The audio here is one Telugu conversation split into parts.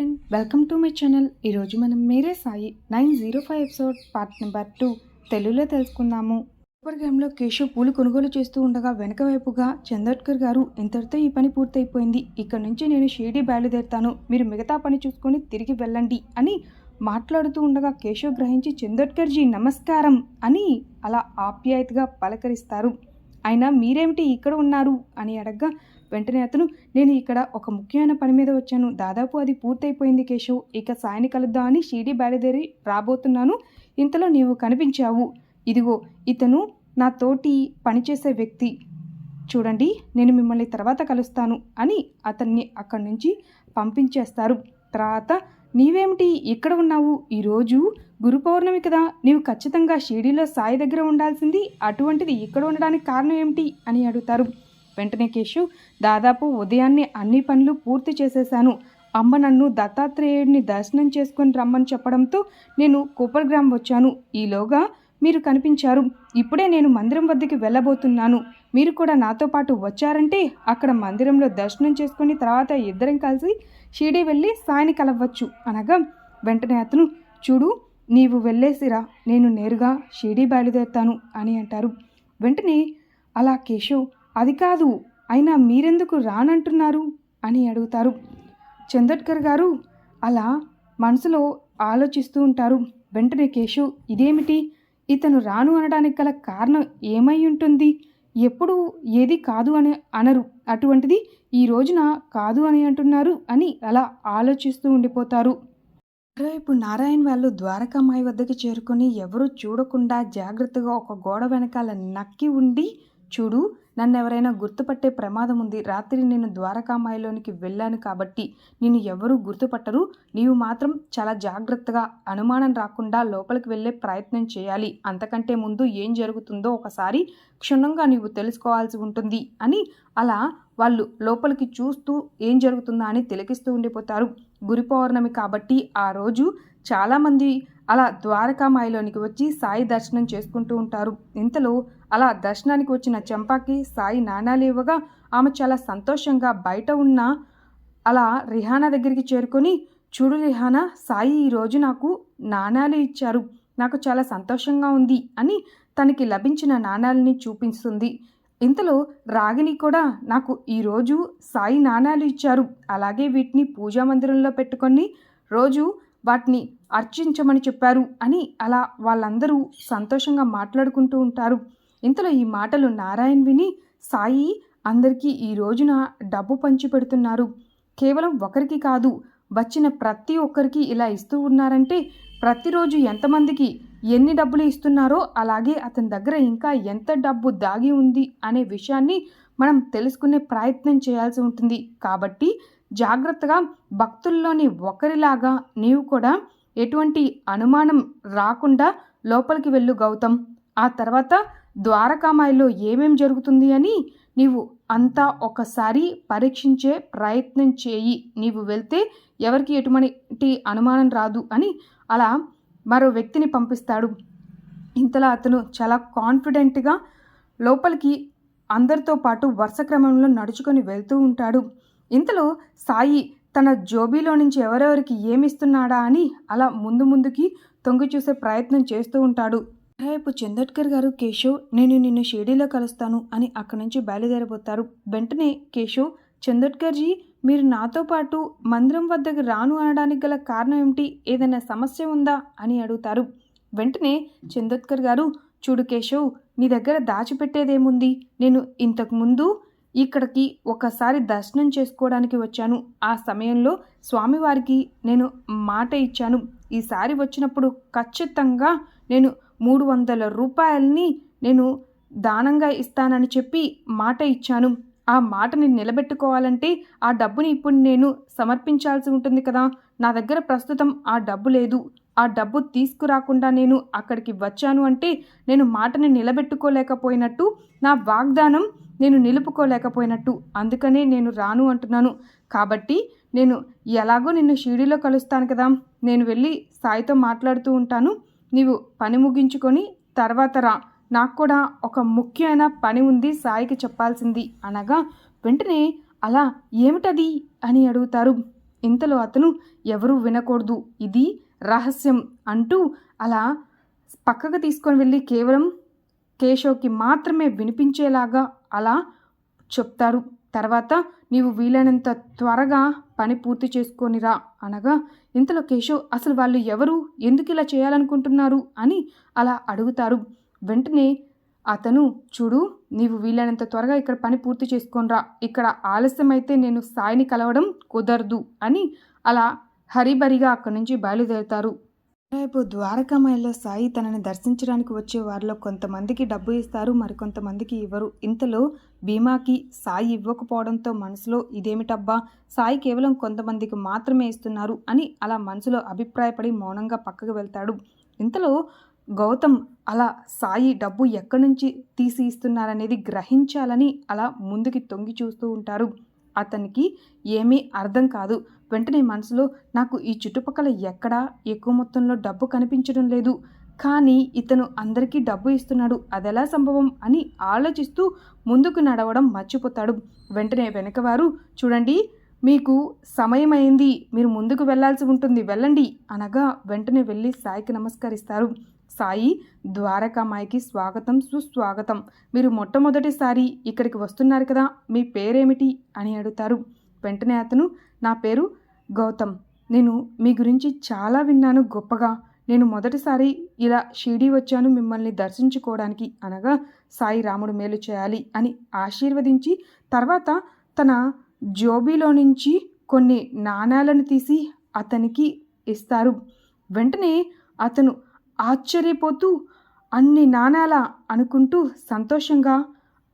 Friend welcome to my channel ఈరోజు మనం మీరే Sai nine zero five episode part number two తెలుగులో తెలుసుకుందాము. సూపర్ ప్రోగ్రాంలో కేశవ్ పూలు కొనుగోలు చేస్తూ ఉండగా వెనక వైపుగా చందోడ్కర్ గారు ఇంతటితో ఈ పని పూర్తయిపోయింది. ఇక్కడ నుంచి నేను షిరిడి బయలుదేరుతాను. మీరు మిగతా పని చూసుకొని తిరిగి వెళ్ళండి అని మాట్లాడుతూ ఉండగా కేశవ్ గ్రహించి చందోడ్కర్జీ నమస్కారం అని అలా ఆప్యాయతగా పలకరిస్తారు. అయినా మీరేమిటి ఇక్కడ ఉన్నారు? అని అడగ్గా వెంటనే అతను నేను ఇక్కడ ఒక ముఖ్యమైన పని మీద వచ్చాను. దాదాపు అది పూర్తయిపోయింది కేశవ్. ఇక సాయని కలుద్దామని షిరిడి బయలుదేరి రాబోతున్నాను. ఇంతలో నీవు కనిపించావు. ఇదిగో ఇతను నా తోటి పనిచేసే వ్యక్తి. చూడండి నేను మిమ్మల్ని తర్వాత కలుస్తాను అని అతన్ని అక్కడి నుంచి పంపించేస్తారు. తర్వాత నీవేమిటి? ఇక్కడ ఉన్నావు? ఈరోజు గురు పౌర్ణమి కదా. నీవు ఖచ్చితంగా షిరిడీలో సాయి దగ్గర ఉండాల్సింది. అటువంటిది ఇక్కడ ఉండడానికి కారణం ఏమిటి? అని అడుగుతారు. వెంటనే కేశవ్ దాదాపు ఉదయాన్నే అన్ని పనులు పూర్తి చేసేశాను. అమ్మ నన్ను దత్తాత్రేయుడిని దర్శనం చేసుకొని రమ్మని చెప్పడంతో నేను కూపర్గ్రామ్ వచ్చాను. ఈలోగా మీరు కనిపించారు. ఇప్పుడే నేను మందిరం వద్దకి వెళ్ళబోతున్నాను. మీరు కూడా నాతో పాటు వచ్చారంటే అక్కడ మందిరంలో దర్శనం చేసుకుని తర్వాత ఇద్దరం కలిసి షిరిడి వెళ్ళి సాయిని కలవచ్చు. అనగా వెంటనే అతను చూడు నీవు వెళ్ళేసిరా. నేను నేరుగా షిరిడి బయలుదేరుతాను అని అంటారు. వెంటనే అలా కేశవ్ అది కాదు అయినా మీరెందుకు రానంటున్నారు? అని అడుగుతారు. చందోడ్కర్ గారు అలా మనసులో ఆలోచిస్తూ ఉంటారు. వెంటనే కేశవ్ ఇదేమిటి? ఇతను రాను అనడానికి గల కారణం ఏమై ఉంటుంది? ఎప్పుడు ఏది కాదు అని అనరు. అటువంటిది ఈ రోజున కాదు అని అంటున్నారు అని అలా ఆలోచిస్తూ ఉండిపోతారు. మరోవైపు నారాయణ వాళ్ళు ద్వారకామాయి వద్దకు చేరుకొని ఎవరూ చూడకుండా జాగ్రత్తగా ఒక గోడ వెనకాల నక్కి ఉండి చూడు నన్ను ఎవరైనా గుర్తుపట్టే ప్రమాదం ఉంది రాత్రి నేను ద్వారకామాయిలోనికి వెళ్ళాను కాబట్టి నిన్ను ఎవరూ గుర్తుపట్టరు. నీవు మాత్రం చాలా జాగ్రత్తగా అనుమానం రాకుండా లోపలికి వెళ్ళే ప్రయత్నం చేయాలి. అంతకంటే ముందు ఏం జరుగుతుందో ఒకసారి క్షుణ్ణంగా నీవు తెలుసుకోవాల్సి ఉంటుంది అని అలా వాళ్ళు లోపలికి చూస్తూ ఏం జరుగుతుందా అని తిలకిస్తూ ఉండిపోతారు. గురి పౌర్ణమి కాబట్టి ఆ రోజు చాలామంది అలా ద్వారకామాయిలోనికి వచ్చి సాయి దర్శనం చేసుకుంటూ ఉంటారు. ఇంతలో అలా దర్శనానికి వచ్చిన చంపాకి సాయి నాణాలు ఇవ్వగా ఆమె చాలా సంతోషంగా బయట ఉన్న అలా రిహానా దగ్గరికి చేరుకొని చూడు రిహానా సాయి ఈరోజు నాకు నాణాలు ఇచ్చారు. నాకు చాలా సంతోషంగా ఉంది అని తనకి లభించిన నాణాలని చూపిస్తుంది. ఇంతలో రాగిని కూడా నాకు ఈరోజు సాయి నాణాలు ఇచ్చారు. అలాగే వీటిని పూజా మందిరంలో పెట్టుకొని రోజు వాటిని అర్చించమని చెప్పారు అని అలా వాళ్ళందరూ సంతోషంగా మాట్లాడుకుంటూ ఉంటారు. ఇంతలో ఈ మాటలు నారాయణ్ విని సాయి అందరికీ ఈ రోజున డబ్బు పంచి పెడుతున్నారు. కేవలం ఒకరికి కాదు వచ్చిన ప్రతి ఒక్కరికి ఇలా ఇస్తూ ఉన్నారంటే ప్రతిరోజు ఎంతమందికి ఎన్ని డబ్బులు ఇస్తున్నారో అలాగే అతని దగ్గర ఇంకా ఎంత డబ్బు దాగి ఉంది అనే విషయాన్ని మనం తెలుసుకునే ప్రయత్నం చేయాల్సి ఉంటుంది. కాబట్టి జాగ్రత్తగా భక్తుల్లోని ఒకరిలాగా నీవు కూడా ఎటువంటి అనుమానం రాకుండా లోపలికి వెళ్ళు గౌతమ్. ఆ తర్వాత ద్వారకామాయిలో ఏమేం జరుగుతుంది అని నీవు అంతా ఒకసారి పరీక్షించే ప్రయత్నం చేయి. నీవు వెళ్తే ఎవరికి ఎటువంటి అనుమానం రాదు అని అలా మరో వ్యక్తిని పంపిస్తాడు. ఇంతలా అతను చాలా కాన్ఫిడెంట్గా లోపలికి అందరితో పాటు వరుస క్రమంలో నడుచుకొని వెళ్తూ ఉంటాడు. ఇంతలో సాయి తన జోబీలో నుంచి ఎవరెవరికి ఏమిస్తున్నాడా అని అలా ముందు ముందుకి తొంగి చూసే ప్రయత్నం చేస్తూ ఉంటాడు. రేపు చందోడ్కర్ గారు కేశవ్ నేను నిన్ను షిరిడీలో కలుస్తాను అని అక్కడి నుంచి బయలుదేరబోతారు. వెంటనే కేశవ్ చందోడ్కర్జీ మీరు నాతో పాటు మందిరం వద్దకు రాను అనడానికి గల కారణం ఏమిటి? ఏదైనా సమస్య ఉందా? అని అడుగుతారు. వెంటనే చందోత్కర్ గారు చూడు కేశవ్ నీ దగ్గర దాచిపెట్టేదేముంది? నేను ఇంతకు ముందు ఇక్కడికి ఒకసారి దర్శనం చేసుకోవడానికి వచ్చాను. ఆ సమయంలో స్వామివారికి నేను మాట ఇచ్చాను. ఈసారి వచ్చినప్పుడు ఖచ్చితంగా నేను మూడు వందల రూపాయలని నేను దానంగా ఇస్తానని చెప్పి మాట ఇచ్చాను. ఆ మాటని నిలబెట్టుకోవాలంటే ఆ డబ్బుని ఇప్పుడు నేను సమర్పించాల్సి ఉంటుంది కదా. నా దగ్గర ప్రస్తుతం ఆ డబ్బు లేదు. ఆ డబ్బు తీసుకురాకుండా నేను అక్కడికి వచ్చాను అంటే నేను మాటని నిలబెట్టుకోలేకపోయినట్టు నా వాగ్దానం నేను నిలుపుకోలేకపోయినట్టు. అందుకనే నేను రాను అంటున్నాను. కాబట్టి నేను ఎలాగో నిన్ను షిరిడీలో కలుస్తాను కదా. నేను వెళ్ళి సాయితో మాట్లాడుతూ ఉంటాను. నీవు పని ముగించుకొని తర్వాత రా. నాకు కూడా ఒక ముఖ్యమైన పని ఉంది సాయికి చెప్పాల్సింది. అనగా వెంటనే అలా ఏమిటది అని అడుగుతారు. ఇంతలో అతను ఎవరూ వినకూడదు. ఇది రహస్యం అంటూ అలా పక్కకు తీసుకొని వెళ్ళి కేవలం కేశవ్కి మాత్రమే వినిపించేలాగా అలా చెప్తారు. తర్వాత నీవు వీలైనంత త్వరగా పని పూర్తి చేసుకొనిరా అనగా ఇంతలో కేశవ్ అసలు వాళ్ళు ఎవరు? ఎందుకు ఇలా చేయాలనుకుంటున్నారు? అని అలా అడుగుతారు. వెంటనే అతను చూడు నీవు వీలైనంత త్వరగా ఇక్కడ పని పూర్తి చేసుకొనిరా ఇక్కడ ఆలస్యమైతే నేను సాయిని కలవడం కుదరదు అని అలా హరిబరిగా అక్కడి నుంచి బయలుదేరుతారు. రేపు ద్వారకామాయిలో సాయి తనని దర్శించడానికి వచ్చే వారిలో కొంతమందికి డబ్బు ఇస్తారు మరికొంతమందికి ఇవ్వరు. ఇంతలో భీమాకి సాయి ఇవ్వకపోవడంతో మనసులో ఇదేమిటబ్బా? సాయి కేవలం కొంతమందికి మాత్రమే ఇస్తున్నారు అని అలా మనసులో అభిప్రాయపడి మౌనంగా పక్కకు వెళ్తాడు. ఇంతలో గౌతమ్ అలా సాయి డబ్బు ఎక్కడి నుంచి తీసి ఇస్తున్నారనేది గ్రహించాలని అలా ముందుకి తొంగి చూస్తూ ఉంటారు. అతనికి ఏమీ అర్థం కాదు. వెంటనే మనసులో నాకు ఈ చుట్టుపక్కల ఎక్కడా ఎక్కువ మొత్తంలో డబ్బు కనిపించడం లేదు. కానీ ఇతను అందరికీ డబ్బు ఇస్తున్నాడు. అదెలా సంభవం అని ఆలోచిస్తూ ముందుకు నడవడం మర్చిపోతాడు. వెంటనే వెనకవారు చూడండి మీకు సమయం అయింది మీరు ముందుకు వెళ్ళాల్సి ఉంటుంది. వెళ్ళండి అనగా వెంటనే వెళ్ళి సాయికి నమస్కరిస్తారు. సాయి ద్వారకామాయికి స్వాగతం సుస్వాగతం. మీరు మొట్టమొదటిసారి ఇక్కడికి వస్తున్నారు కదా మీ పేరేమిటి? అని అడుగుతారు. వెంటనే అతను నా పేరు గౌతమ్ నేను మీ గురించి చాలా విన్నాను గొప్పగా. నేను మొదటిసారి ఇలా షిరిడి వచ్చాను మిమ్మల్ని దర్శించుకోవడానికి అనగా సాయి రాముడు మేలు చేయాలి అని ఆశీర్వదించి తర్వాత తన జోబీలో నుంచి కొన్ని నాణాలను తీసి అతనికి ఇస్తారు. వెంటనే అతను ఆశ్చర్యపోతూ అన్ని నాణాల? అనుకుంటూ సంతోషంగా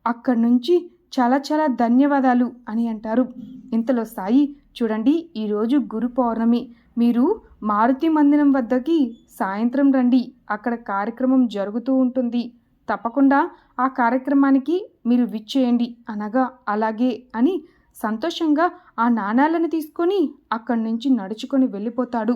అక్కడి నుంచి చాలా చాలా ధన్యవాదాలు అని అంటారు. ఇంతలో సాయి చూడండి ఈరోజు గురు పౌర్ణమి. మీరు మారుతి మందిరం వద్దకి సాయంత్రం రండి. అక్కడ కార్యక్రమం జరుగుతూ ఉంటుంది. తప్పకుండా ఆ కార్యక్రమానికి మీరు విచ్చేయండి. అనగా అలాగే అని సంతోషంగా ఆ నాణాలను తీసుకొని అక్కడి నుంచి నడుచుకొని వెళ్ళిపోతాడు.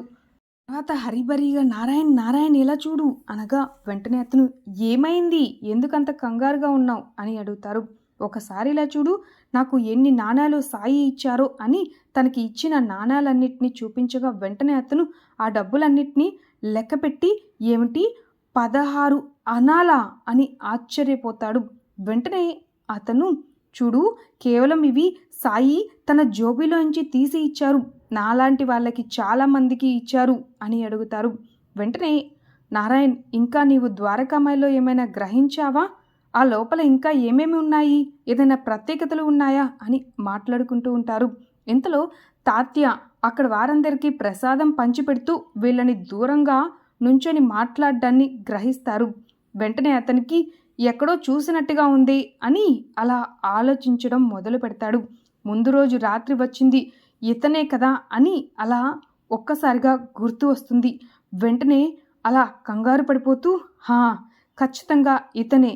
తర్వాత హరిబరిగా నారాయణ్ నారాయణ్ ఎలా చూడు? అనగా వెంటనే అతను ఏమైంది? ఎందుకంత కంగారుగా ఉన్నావు? అని అడుగుతారు. ఒకసారి ఇలా చూడు నాకు ఎన్ని నాణాలు సాయి ఇచ్చారో అని తనకి ఇచ్చిన నాణాలన్నింటినీ చూపించగా వెంటనే అతను ఆ డబ్బులన్నింటినీ లెక్కపెట్టి ఏమిటి? పదహారు అనాలా అని ఆశ్చర్యపోతాడు. వెంటనే అతను చూడు కేవలం ఇవి సాయి తన జోబిలోంచి తీసి ఇచ్చారు. నాలాంటి వాళ్ళకి చాలామందికి ఇచ్చారు అని అడుగుతారు. వెంటనే నారాయణ్ ఇంకా నీవు ద్వారకామాయిలో ఏమైనా గ్రహించావా? ఆ లోపల ఇంకా ఏమేమి ఉన్నాయి? ఏదైనా ప్రత్యేకతలు ఉన్నాయా? అని మాట్లాడుకుంటూ ఉంటారు. ఇంతలో తాత్య అక్కడ వారందరికీ ప్రసాదం పంచిపెడుతూ వీళ్ళని దూరంగా నుంచొని మాట్లాడడాన్ని గ్రహిస్తారు. వెంటనే అతనికి ఎక్కడో చూసినట్టుగా ఉంది అని అలా ఆలోచించడం మొదలు పెడతాడు. ముందు రోజు రాత్రి వచ్చింది ఇతనే కదా అని అలా ఒక్కసారిగా గుర్తు వస్తుంది. వెంటనే అలా కంగారు పడిపోతూ హా ఖచ్చితంగా ఇతనే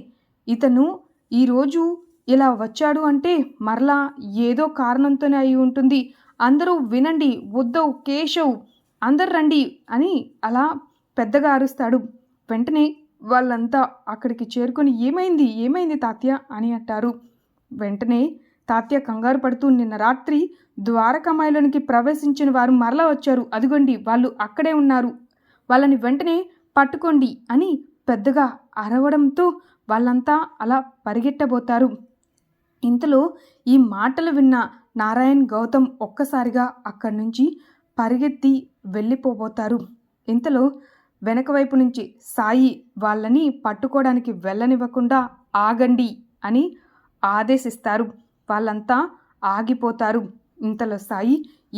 ఇతను ఈరోజు ఇలా వచ్చాడు అంటే మరలా ఏదో కారణంతోనే అయి ఉంటుంది. అందరూ వినండి ఉద్దవ్ కేశవ్ అందరు రండి అని అలా పెద్దగా అరుస్తాడు. వెంటనే వాళ్ళంతా అక్కడికి చేరుకొని ఏమైంది? ఏమైంది తాత్య? అని అంటారు. వెంటనే తాత్య కంగారు పడుతూ నిన్న రాత్రి ద్వారకామాయలోనికి ప్రవేశించిన వారు మరలా వచ్చారు. అదిగోండి వాళ్ళు అక్కడే ఉన్నారు. వాళ్ళని వెంటనే పట్టుకోండి అని పెద్దగా అరవడంతో వాళ్ళంతా అలా పరిగెట్టబోతారు. ఇంతలో ఈ మాటలు విన్న నారాయణ్ గౌతమ్ ఒక్కసారిగా అక్కడి నుంచి పరిగెత్తి వెళ్ళిపోబోతారు. ఇంతలో వెనక వైపు నుంచి సాయి వాళ్ళని పట్టుకోవడానికి వెళ్ళనివ్వకుండా ఆగండి అని ఆదేశిస్తారు. వాళ్ళంతా ఆగిపోతారు. ఇంతలో సాయి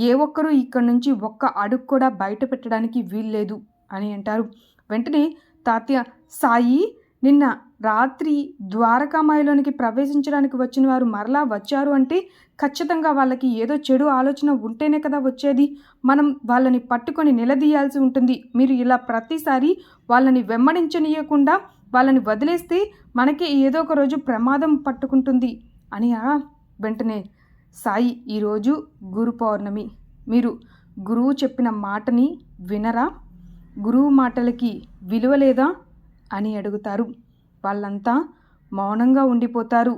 ఏ ఒక్కరూ ఇక్కడి నుంచి ఒక్క అడుగు కూడా బయట పెట్టడానికి వీల్లేదు అని అంటారు. వెంటనే తాత్య సాయి నిన్న రాత్రి ద్వారకామాయలోనికి ప్రవేశించడానికి వచ్చిన వారు మరలా వచ్చారు అంటే ఖచ్చితంగా వాళ్ళకి ఏదో చెడు ఆలోచన ఉంటేనే కదా వచ్చేది. మనం వాళ్ళని పట్టుకొని నిలదీయాల్సి ఉంటుంది. మీరు ఇలా ప్రతిసారి వాళ్ళని వెంబడించనీయకుండా వాళ్ళని వదిలేస్తే మనకి ఏదో ఒక రోజు ప్రమాదం పట్టుకుంటుంది అని వెంటనే సాయి ఈరోజు గురు పౌర్ణమి. మీరు గురువు చెప్పిన మాటని వినరా? గురువు మాటలకి విలువ లేదా? అని అడుగుతారు. వాళ్ళంతా మౌనంగా ఉండిపోతారు.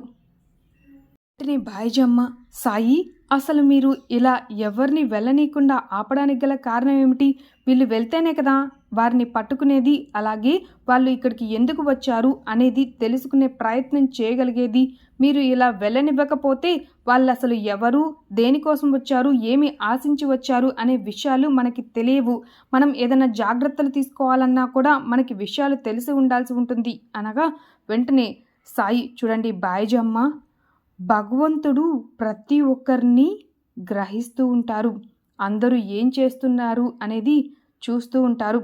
వెంటనే బాయిజమ్మ సాయి అసలు మీరు ఇలా ఎవరిని వెళ్ళనీయకుండా ఆపడానికి గల కారణం ఏమిటి వీళ్ళు వెళ్తేనే కదా వారిని పట్టుకునేది అలాగే వాళ్ళు ఇక్కడికి ఎందుకు వచ్చారు అనేది తెలుసుకునే ప్రయత్నం చేయగలిగేది మీరు ఇలా వెళ్ళనివ్వకపోతే వాళ్ళు అసలు ఎవరు దేనికోసం వచ్చారు? ఏమి ఆశించి వచ్చారు? అనే విషయాలు మనకి తెలియవు. మనం ఏదైనా జాగ్రత్తలు తీసుకోవాలన్నా కూడా మనకి విషయాలు తెలిసి ఉండాల్సి ఉంటుంది. అనగా వెంటనే సాయి చూడండి బాయిజమ్మ భగవంతుడు ప్రతి ఒక్కరిని గ్రహిస్తూ ఉంటారు. అందరూ ఏం చేస్తున్నారు అనేది చూస్తూ ఉంటారు.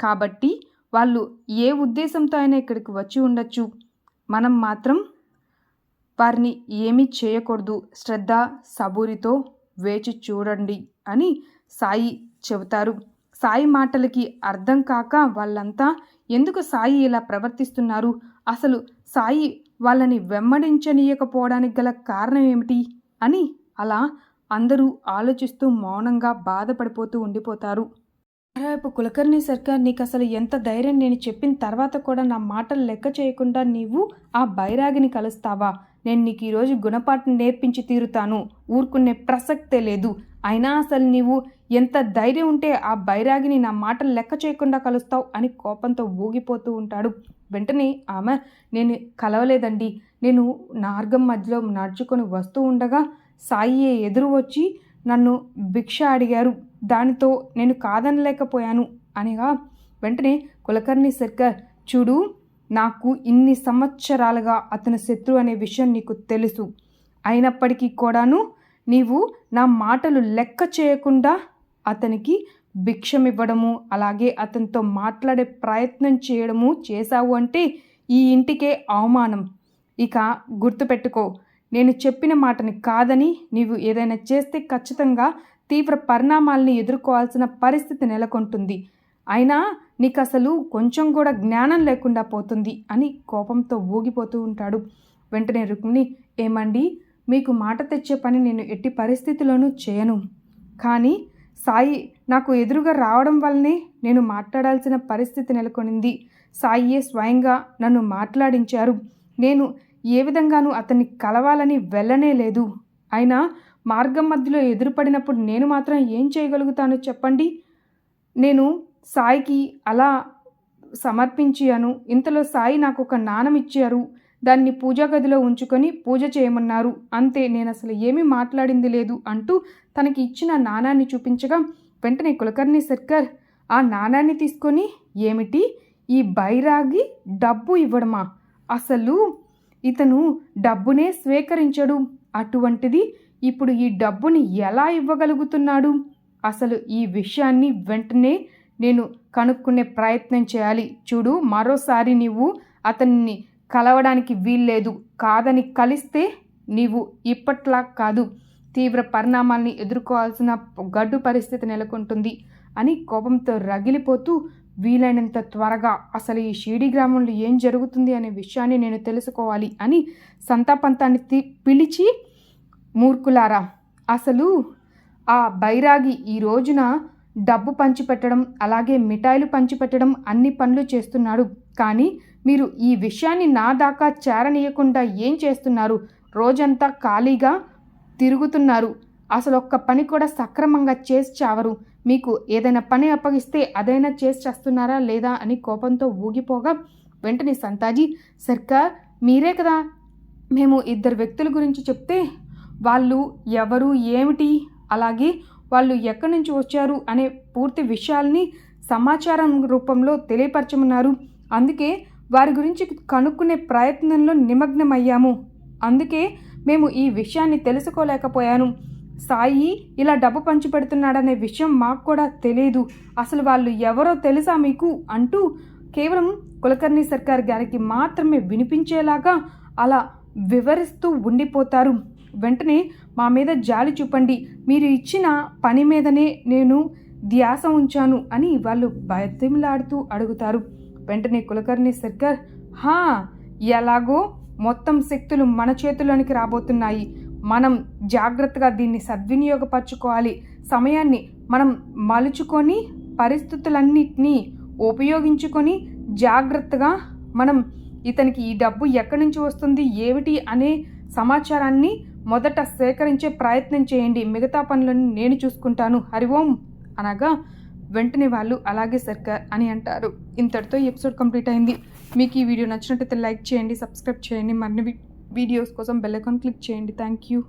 కాబట్టి వాళ్ళు ఏ ఉద్దేశంతో అయినా ఇక్కడికి వచ్చి ఉండొచ్చు. మనం మాత్రం వారిని ఏమీ చేయకూడదు. శ్రద్ధ సబూరితో వేచి చూడండి అని సాయి చెబుతారు. సాయి మాటలకి అర్థం కాక వాళ్ళంతా ఎందుకు సాయి ఇలా ప్రవర్తిస్తున్నారు? అసలు సాయి వాళ్ళని వెంబడించనీయకపోవడానికి గల కారణం ఏమిటి? అని అలా అందరూ ఆలోచిస్తూ మౌనంగా బాధపడిపోతూ ఉండిపోతారు. మరోవైపు కులకర్ణి సర్కార్ నీకు అసలు ఎంత ధైర్యం నేను చెప్పిన తర్వాత కూడా నా మాటలు లెక్క చేయకుండా నీవు ఆ బైరాగిని కలుస్తావా? నేను నీకు ఈరోజు గుణపాఠం నేర్పించి తీరుతాను. ఊరుకునే ప్రసక్తే లేదు. అయినా అసలు నీవు ఎంత ధైర్యం ఉంటే ఆ బైరాగిని నా మాటలు లెక్క చేయకుండా కలుస్తావు అని కోపంతో ఊగిపోతూ ఉంటాడు. వెంటనే ఆమె నేను కలవలేదండి. నేను మార్గం మధ్యలో నడుచుకొని వస్తూ ఉండగా సాయి ఎదురు వచ్చి నన్ను భిక్ష అడిగారు. దానితో నేను కాదనలేకపోయాను అనగా వెంటనే కులకర్ణి సర్కార్ చూడు నాకు ఇన్ని సంవత్సరాలుగా అతని శత్రువు అనే విషయం నీకు తెలుసు. అయినప్పటికీ కూడాను నీవు నా మాటలు లెక్క చేయకుండా అతనికి భిక్షమివ్వడము అలాగే అతనితో మాట్లాడే ప్రయత్నం చేయడము చేశావు అంటే ఈ ఇంటికే అవమానం. ఇక గుర్తుపెట్టుకో నేను చెప్పిన మాటని కాదని నీవు ఏదైనా చేస్తే ఖచ్చితంగా తీవ్ర పరిణామాల్ని ఎదుర్కోవాల్సిన పరిస్థితి నెలకొంటుంది. అయినా నీకు అసలు కొంచెం కూడా జ్ఞానం లేకుండా పోతుంది అని కోపంతో ఊగిపోతూ ఉంటాడు. వెంటనే రుక్మిణి ఏమండి? మీకు మాట తెచ్చే పని నేను ఎట్టి పరిస్థితిలోనూ చేయను. కానీ సాయి నాకు ఎదురుగా రావడం వల్లనే నేను మాట్లాడాల్సిన పరిస్థితి నెలకొనింది. సాయియే స్వయంగా నన్ను మాట్లాడించారు. నేను ఏ విధంగానూ అతన్ని కలవాలని వెళ్ళనే లేదు. అయినా మార్గం మధ్యలో ఎదురుపడినప్పుడు నేను మాత్రం ఏం చేయగలుగుతానో చెప్పండి. నేను సాయికి అలా సమర్పించాను ఇంతలో సాయి నాకు ఒక నాణం ఇచ్చారు. దాన్ని పూజా గదిలో ఉంచుకొని పూజ చేయమన్నారు. అంతే నేను అసలు ఏమీ మాట్లాడింది లేదు అంటూ తనకి ఇచ్చిన నాణాన్ని చూపించగా వెంటనే కులకర్ణి సర్కార్ ఆ నాణాన్ని తీసుకొని ఏమిటి? ఈ బైరాగి డబ్బు ఇవ్వడమా? అసలు ఇతను డబ్బునే స్వీకరించడు. అటువంటిది ఇప్పుడు ఈ డబ్బుని ఎలా ఇవ్వగలుగుతున్నాడు? అసలు ఈ విషయాన్ని వెంటనే నేను కనుక్కునే ప్రయత్నం చేయాలి. చూడు మరోసారి నీవు అతన్ని కలవడానికి వీల్లేదు. కాదని కలిస్తే నీవు ఇప్పట్లా కాదు. తీవ్ర పరిణామాల్ని ఎదుర్కోవాల్సిన గడ్డు పరిస్థితి నెలకొంటుంది అని కోపంతో రగిలిపోతూ వీలైనంత త్వరగా అసలు ఈ షీడి గ్రామంలో ఏం జరుగుతుంది అనే విషయాన్ని నేను తెలుసుకోవాలి అని సంతాపంతాన్ని పిలిచి మూర్ఖులారా అసలు ఆ బైరాగి ఈ రోజున డబ్బు పంచిపెట్టడం అలాగే మిఠాయిలు పంచిపెట్టడం అన్ని పనులు చేస్తున్నాడు. కానీ మీరు ఈ విషయాన్ని నా దాకా చేరనీయకుండా ఏం చేస్తున్నారు? రోజంతా ఖాళీగా తిరుగుతున్నారు. అసలు ఒక్క పని కూడా సక్రమంగా చేసి చావరు. మీకు ఏదైనా పని అప్పగిస్తే అదైనా చేసి చేస్తున్నారా లేదా అని కోపంతో ఊగిపోగా వెంటనే సంతాజీ సర్కార్ మీరే కదా? మేము ఇద్దరు వ్యక్తుల గురించి చెప్తే వాళ్ళు ఎవరు ఏమిటి? అలాగే వాళ్ళు ఎక్కడి నుంచి వచ్చారు అనే పూర్తి విషయాల్ని సమాచారం రూపంలో తెలియపరచమన్నారు. అందుకే వారి గురించి కనుక్కునే ప్రయత్నంలో నిమగ్నమయ్యాము. అందుకే మేము ఈ విషయాన్ని తెలుసుకోలేకపోయాను. సాయి ఇలా డబ్బు పంచిపెడుతున్నాడనే విషయం మాకు కూడా తెలియదు. అసలు వాళ్ళు ఎవరో తెలుసా మీకు? అంటూ కేవలం కులకర్ణి సర్కార్ గారికి మాత్రమే వినిపించేలాగా అలా వివరిస్తూ ఉండిపోతారు. వెంటనే మా మీద జాలి చూపండి. మీరు ఇచ్చిన పని మీదనే నేను ధ్యాస ఉంచాను అని వాళ్ళు బతిమలాడుతూ అడుగుతారు. వెంటనే కులకర్ణి సర్కార్ హా ఎలాగో మొత్తం శక్తులు మన చేతుల్లోనికి రాబోతున్నాయి. మనం జాగ్రత్తగా దీన్ని సద్వినియోగపరచుకోవాలి. సమయాన్ని మనం మలుచుకొని పరిస్థితులన్నిటినీ ఉపయోగించుకొని జాగ్రత్తగా మనం ఇతనికి ఈ డబ్బు ఎక్కడి నుంచి వస్తుంది ఏమిటి అనే సమాచారాన్ని మొదట సేకరించే ప్రయత్నం చేయండి. మిగతా పనులను నేను చూసుకుంటాను. హరి ఓం అనగా వెంటనే వాళ్ళు అలాగే సర్కార్ అని అంటారు. ఇంతటితో ఎపిసోడ్ కంప్లీట్ అయింది. మీకు ఈ వీడియో నచ్చినట్టయితే లైక్ చేయండి సబ్స్క్రైబ్ చేయండి. మరిన్ని వీడియోస్ కోసం బెల్ ఐకాన్ క్లిక్ చేయండి. Thank you.